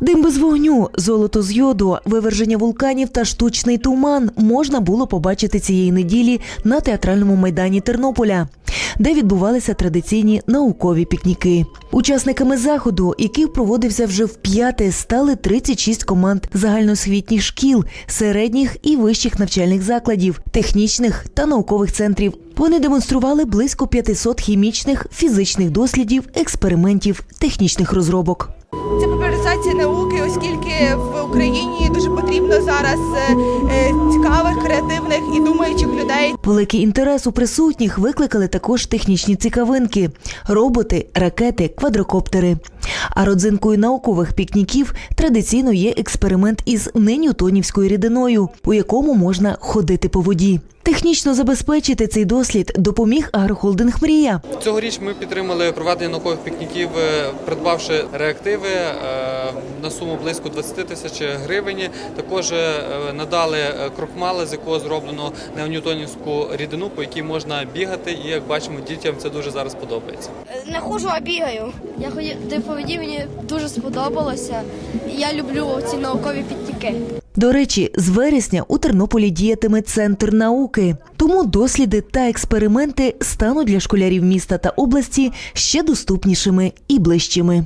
Дим без вогню, золото з йоду, виверження вулканів та штучний туман можна було побачити цієї неділі на театральному майдані Тернополя, де відбувалися традиційні наукові пікніки. Учасниками заходу, який проводився вже в п'яте, стали 36 команд загальноосвітніх шкіл, середніх і вищих навчальних закладів, технічних та наукових центрів. Вони демонстрували близько 500 хімічних, фізичних дослідів, експериментів, технічних розробок. Популяризація науки, оскільки в Україні дуже потрібно зараз е, е, цікавих, креативних і думаючих людей. Великий інтерес у присутніх викликали також технічні цікавинки: роботи, ракети, квадрокоптери. А родзинкою наукових пікніків традиційно є експеримент із неньютонівською рідиною, у якому можна ходити по воді. Технічно забезпечити цей дослід допоміг агрохолдинг Мрія. Цьогоріч ми підтримали проведення наукових пікніків, е, придбавши реактиви е, на суму близько 20 тисяч гривень. Також е, надали крохмали, з якого зроблено неоньютонівську рідину, по якій можна бігати. І як бачимо, дітям це дуже зараз подобається. Не ходжу, а бігаю. Я ходив по воді, мені дуже сподобалося. Я люблю ці наукові підтіки. До речі, з вересня у Тернополі діятиме центр науки. Тому досліди та експерименти стануть для школярів міста та області ще доступнішими і ближчими.